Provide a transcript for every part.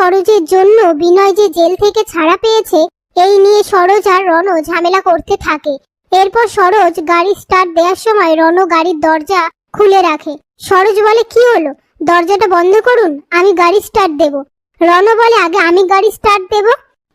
সরোজের জন্য বিনয় যে জেল থেকে ছাড়া পেয়েছে, এই নিয়ে সরোজ আর রণ ঝামেলা করতে থাকে। এরপর সরোজ গাড়ি স্টার্ট দেওয়ার সময় রণ গাড়ির দরজা খুলে রাখে। সরোজ বলে, কি হলো? দরজাটা বন্ধ করুন, আমি গাড়ি স্টার্ট দেব। রণ বলে, আগে আমি গাড়ি স্টার্ট দেব?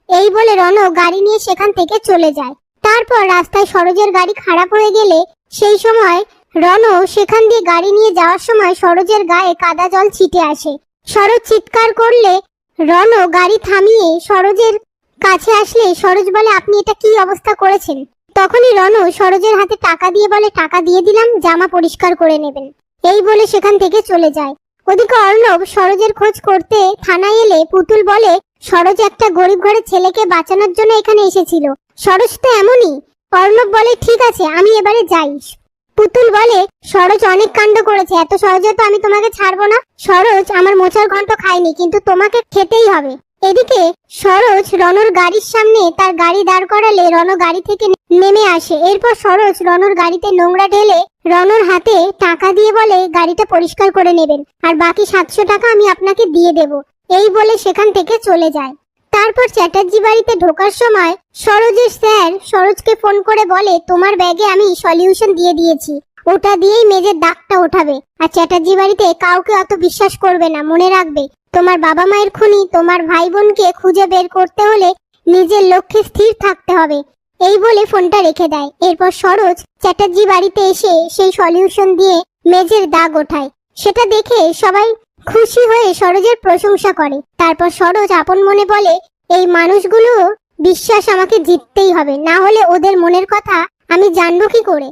এই বলে রণ গাড়ি নিয়ে সেখান থেকে চলে যায়। তারপর রাস্তায় সরোজের গাড়ি খারাপ হয়ে গেলে সেই সময় রণ সেখান দিয়ে গাড়ি নিয়ে যাওয়ার সময় সরোজের গায়ে কাদা জল ছিটে আসে। সরোজ চিৎকার করলে রণ, গাড়ি থামিয়ে সরোজের কাছে আসলে সরোজ বলে, আপনি এটা কি অবস্থা করেছেন? তখনই রণ সরোজের হাতে টাকা দিয়ে বলে, টাকা দিয়ে দিলাম, জামা পরিষ্কার করে নেবেন। এই বলে সেখান থেকে চলে যায়। ওদিকে অর্ণব সরোজের খোঁজ করতে থানায় এলে পুতুল বলে, সরোজ একটা গরিব ঘরের ছেলেকে বাঁচানোর জন্য এখানে এসেছিল। সরোজ তো এমনই। অর্ণব বলে, ঠিক আছে, আমি এবারে যাই। পুতুল বলে, সরোজ অনেক কাণ্ড করেছে, এত সহজে তো আমি তোমাকে ছাড়বো না? সরোজ আমার মোচার ঘন্ট খায়নি, কিন্তু তোমাকে খেতেই হবে। এদিকে সরোজ রনর গাড়ির সামনে তার গাড়ি দাঁড় করালে রণ গাড়ি থেকে নেমে আসে। এরপর সরোজ রনর গাড়িতে নোংরা ঢেলে রনর হাতে টাকা দিয়ে বলে, গাড়িটা পরিষ্কার করে নেবেন, আর বাকি সাতশো টাকা আমি আপনাকে দিয়ে দেব। এই বলে সেখান থেকে চলে যায়। তারপর চ্যাটার্জি বাড়িতে ঢোকার সময় সরোজের স্যার সরোজকে ফোন করে বলে, তোমার ব্যাগে আমি সলিউশন দিয়ে দিয়েছি। ওটা দিয়েই মেজের দাগটা ওঠাবে। আর চ্যাটার্জি বাড়িতে কাউকে অত বিশ্বাস করবে না, মনে রাখবে। তোমার বাবা মায়ের খুনি, তোমার ভাই বোনকে খুঁজে বের করতে হলে নিজের লক্ষ্যে স্থির থাকতে হবে। এই বলে ফোনটা রেখে দেয়। এরপর সরোজ চ্যাটার্জি বাড়িতে এসে সেই সলিউশন দিয়ে মেজের দাগ ওঠায়। সেটা দেখে সবাই খুশি হয়ে সরোজের প্রশংসা করে। তারপর সরোজ আপন মনে বলে এই মানুষগুলো বিশ্বাস আমাকে জিততেই হবে। না হলে ওদের মনের কথা আমি জানব কি করে?